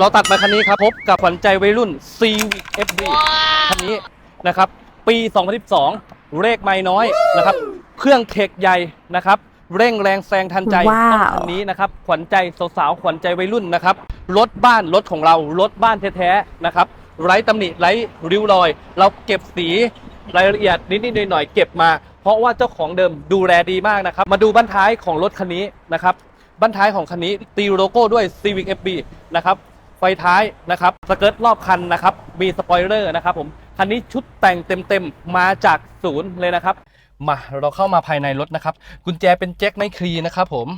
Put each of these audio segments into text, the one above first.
เราตัดมาคันนี้ครับพบกับขวัญใจวัยรุ่น Civic FD คันนี้นะครับ ปี 2012 เลขไม่น้อยนะครับ เครื่องเทคใหญ่นะครับ เร่งแรงแซงทันใจว้าวต้องคันนี้นะครับ ขวัญใจสาวๆ ขวัญใจวัยรุ่นนะครับ รถบ้านรถของเรา รถบ้านแท้ๆนะครับ ไร้ตำหนิไร้ริ้วรอย เราเก็บสีรายละเอียดนิดๆหน่อยๆเก็บมา เพราะว่าเจ้าของเดิมดูแลดีมากนะครับ มาดูบั้นท้ายของรถคันนี้นะครับ บั้นท้ายของคันนี้ตีโลโก้ด้วย Civic FB นะครับไฟท้ายนะครับสเกิร์ตรอบคันนะครับมีสปอยเลอร์นะครับผมคันนี้ชุดแต่งเต็มๆมาจากศูนย์เลยนะครับ มาเราเข้ามาภายในรถนะครับกุญแจเป็นแจ็คไมคลีนะครับผม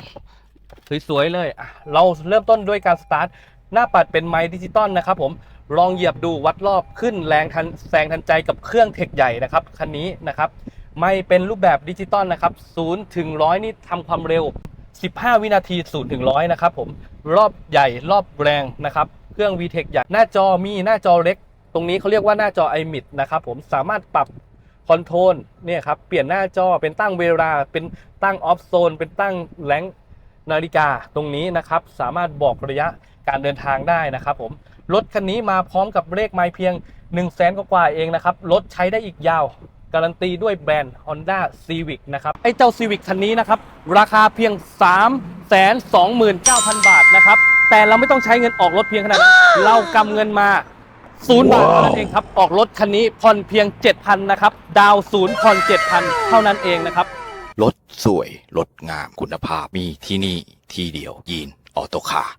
สวยๆเลยเราเริ่มต้นด้วยการสตาร์ทหน้าปัดเป็นไม้ดิจิตอลนะครับผมลองเหยียบดูวัดรอบขึ้นแรงทันแซงทันใจกับเครื่องเทคใหญ่นะครับคันนี้นะครับไม่เป็นรูปแบบดิจิตอลนะครับ0ถึง100 นี่ทำความเร็ว 15 วินาที0ถึง100นะครับผมรอบใหญ่รอบแรงนะครับเครื่อง VTEC ใหญ่หน้าจอมีหน้าจอเล็ก ตรงนี้เขาเรียกว่าหน้าจอ iMid นะครับผมสามารถปรับคอนโทรลเนี่ยครับเปลี่ยนหน้าจอเป็นตั้งเวลา เป็นตั้งออฟโซนเป็นตั้งแรงนาฬิกาตรงนี้นะครับ สามารถบอกระยะการเดินทางได้นะครับผมรถคันนี้มาพร้อมกับเลขไม้เพียง 1 0 0 0 0แสนกว่าเองนะครับรถใช้ได้อีกยาว การันตีด้วยแบรนด์ Honda Civic นะครับ ไอ้เจ้า Civic คันนี้นะครับ ราคาเพียง 3 2 9 0 0 0 บาทนะครับ แต่เราไม่ต้องใช้เงินออกรถเพียงขนาดนั้นเรากำเงินมาศูนย์บาทเท่านั้นเองครับ ออกรถคันนี้ผ่อนเพียง 7,000นะครับ ดาวศูนย์ผ่อน 7,000 เท่านั้นเองนะครับ รถสวย รถงามคุณภาพมีที่นี่ที่เดียวยีนออโตคาร์